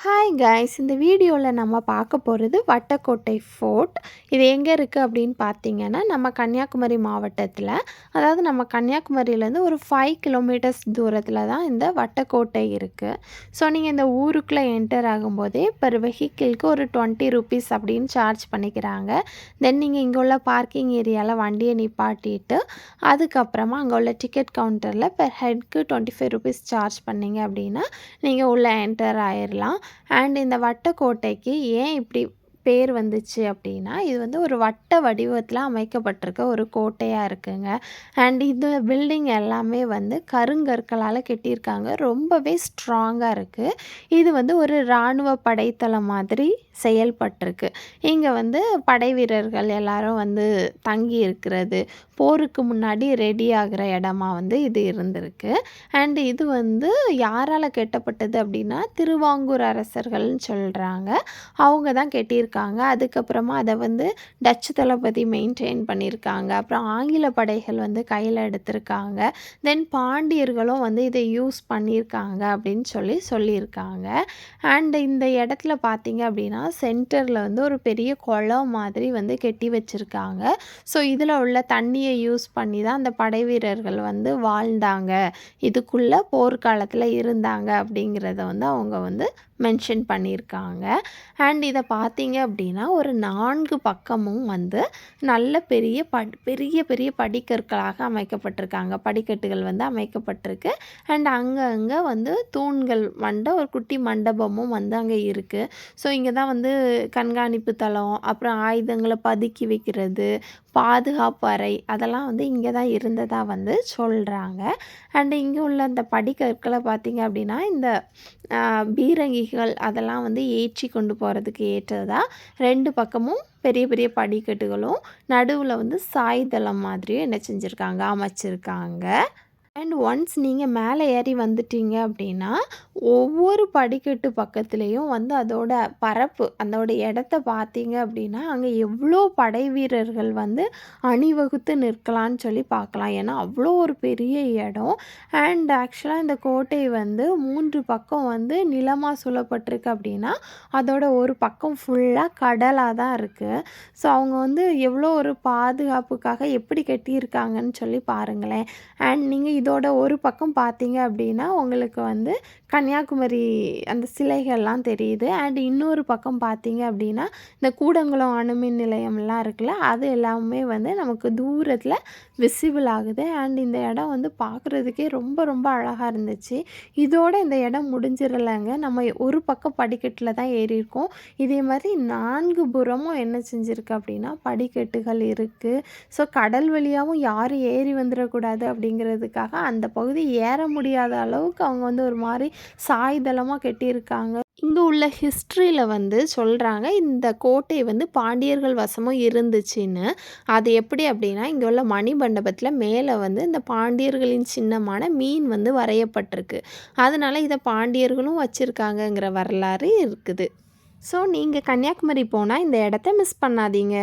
Hi guys இந்த வீடியோவில் நம்ம பார்க்க போகிறது வட்டக்கோட்டை ஃபோர்ட் இது எங்கே இருக்குது அப்படின்னு பார்த்தீங்கன்னா நம்ம கன்னியாகுமரி மாவட்டத்தில். அதாவது நம்ம கன்னியாகுமரியிலேருந்து ஒரு ஃபைவ் கிலோமீட்டர்ஸ் தூரத்தில் தான் இந்த வட்டக்கோட்டை இருக்குது ஸோ நீங்கள் இந்த ஊருக்குள்ளே என்டர் ஆகும்போதே பெர் வெஹிக்கிள்க்கு ஒரு டுவெண்ட்டி ருபீஸ் அப்படின்னு சார்ஜ் பண்ணிக்கிறாங்க. தென் நீங்கள் இங்கே உள்ள பார்க்கிங் ஏரியாவில் வண்டியை நிப்பாட்டிட்டு அதுக்கப்புறமா அங்கே உள்ள டிக்கெட் கவுண்டரில் பெர் ஹெட்க்கு டுவெண்ட்டி ஃபைவ் ருபீஸ் சார்ஜ் பண்ணிங்க அப்படின்னா நீங்கள் உள்ளே என்டர் ஆயிடலாம் அண்ட் இந்த வட்டக்கோட்டைக்கு ஏன் இப்படி பேர் வந்துச்சு அப்படின்னா இது வந்து ஒரு வட்ட வடிவத்தில் அமைக்கப்பட்டிருக்க ஒரு கோட்டையாக இருக்குங்க. அண்ட் இந்த பில்டிங் எல்லாமே வந்து கருங்கற்களால் கட்டியிருக்காங்க. ரொம்பவே ஸ்ட்ராங்காக இருக்குது இது வந்து ஒரு இராணுவ படைத்தளம் மாதிரி செயல்பட்டிருக்கு. இங்கே வந்து படை வீரர்கள் எல்லாரும் வந்து தங்கி இருக்கிறது. போருக்கு முன்னாடி ரெடி ஆகிற இடமா வந்து இது இருந்திருக்கு. அண்ட் இது வந்து யாரால் கட்டப்பட்டது அப்படின்னா திருவாங்கூர் அரசர்கள்னு சொல்கிறாங்க அவங்க தான் கட்டியிருக்காங்க. அதுக்கப்புறமா அதை வந்து டச்சு தளபதி மெயின்டைன் பண்ணியிருக்காங்க. அப்புறம் ஆங்கில படைகள் வந்து கையில் எடுத்திருக்காங்க. தென் பாண்டியர்களும் வந்து இதை யூஸ் பண்ணியிருக்காங்க அப்படின்னு சொல்லி சொல்லியிருக்காங்க. அண்ட் இந்த இடத்துல பார்த்தீங்க அப்படின்னா சென்டரில் வந்து ஒரு பெரிய குளம் மாதிரி வந்து கெட்டி வச்சுருக்காங்க. ஸோ இதில் உள்ள தண்ணியை யூஸ் பண்ணி தான் அந்த படை வீரர்கள் வந்து வாழ்ந்தாங்க. இதுக்குள்ளே போர்க்காலத்தில் இருந்தாங்க அப்படிங்கிறத வந்து அவங்க வந்து மென்ஷன் பண்ணியிருக்காங்க. அண்ட் இதை பார்த்தீங்க அப்படின்னா ஒரு நான்கு பக்கமும் வந்து நல்ல பெரிய பட் பெரிய பெரிய படிக்கற்களாக அமைக்கப்பட்டிருக்காங்க. படிக்கட்டுகள் வந்து அமைக்கப்பட்டிருக்கு. அண்ட் அங்கங்கே வந்து தூண்கள் மண்ட ஒரு குட்டி மண்டபமும் வந்து அங்கே இருக்குது ஸோ இங்கே தான் வந்து கண்காணிப்பு தளம் அப்புறம் ஆயுதங்களை பதுக்கி வைக்கிறது பாதுகாப்பு அறை அதெல்லாம் வந்து இங்கே தான் இருந்ததாக வந்து சொல்கிறாங்க அண்டு இங்கே உள்ள அந்த படிக்கற்களை பார்த்திங்க அப்படின்னா இந்த பீரங்கிகள் அதெல்லாம் வந்து ஏற்றி கொண்டு போகிறதுக்கு ஏற்றதாக ரெண்டு பக்கமும் பெரிய பெரிய படிக்கட்டுகளும் நடுவில் வந்து சாய்தளம் மாதிரியும் என்ன செஞ்சுருக்காங்க அமைச்சிருக்காங்க. அண்ட் ஒன்ஸ் நீங்கள் மேலே ஏறி வந்துட்டீங்க அப்படின்னா ஒவ்வொரு படிக்கட்டு பக்கத்துலேயும் வந்து அதோட பரப்பு அதோட இடத்த பார்த்தீங்க அப்படின்னா அங்கே எவ்வளோ படை வீரர்கள் வந்து அணிவகுத்து நிற்கலான்னு சொல்லி பார்க்கலாம். ஏன்னா அவ்வளோ ஒரு பெரிய இடம். அண்ட் ஆக்சுவலாக இந்த கோட்டை வந்து மூன்று பக்கம் வந்து நிலமாக சூழப்பட்டிருக்கு அப்படின்னா அதோட ஒரு பக்கம் ஃபுல்லாக கடலாக தான் இருக்குது ஸோ அவங்க வந்து எவ்வளோ ஒரு பாதுகாப்புக்காக எப்படி கட்டியிருக்காங்கன்னு சொல்லி பாருங்களேன். அண்ட் நீங்கள் இது இதோட ஒரு பக்கம் பார்த்தீங்க அப்படின்னா உங்களுக்கு வந்து கன்னியாகுமரி அந்த சிலைகள்லாம் தெரியுது. அண்ட் இன்னொரு பக்கம் பார்த்தீங்க அப்படின்னா இந்த கூடங்குளம் அணுமின் நிலையம்லாம் இருக்குல்ல அது எல்லாமே வந்து நமக்கு தூரத்தில் விசிபிள் ஆகுது. அண்ட் இந்த இடம் வந்து பார்க்குறதுக்கே ரொம்ப ரொம்ப அழகாக இருந்துச்சு. இதோட இந்த இடம் முடிஞ்சிடலைங்க நம்ம ஒரு பக்கம் படிக்கட்டில் தான் ஏறியிருக்கோம். இதே மாதிரி நான்கு புறமும் என்ன செஞ்சுருக்கு அப்படின்னா படிக்கட்டுகள் இருக்குது ஸோ கடல் வழியாகவும் யாரும் ஏறி வந்துடக்கூடாது அப்படிங்கிறதுக்காக அந்த பகுதி ஏற முடியாத அளவுக்கு அவங்க வந்து ஒரு மாதிரி சாய்தளமாக கட்டியிருக்காங்க. இங்கே உள்ள ஹிஸ்ட்ரியில் வந்து சொல்கிறாங்க இந்த கோட்டை வந்து பாண்டியர்கள் வசமும் இருந்துச்சுன்னு. அது எப்படி அப்படின்னா இங்கே உள்ள மணிமண்டபத்தில் மேலே வந்து இந்த பாண்டியர்களின் சின்னமான மீன் வந்து வரையப்பட்டிருக்கு. அதனால் இதை பாண்டியர்களும் வச்சுருக்காங்கங்கிற வரலாறு இருக்குது. ஸோ நீங்கள் கன்னியாகுமரி போனால் இந்த இடத்த மிஸ் பண்ணாதீங்க.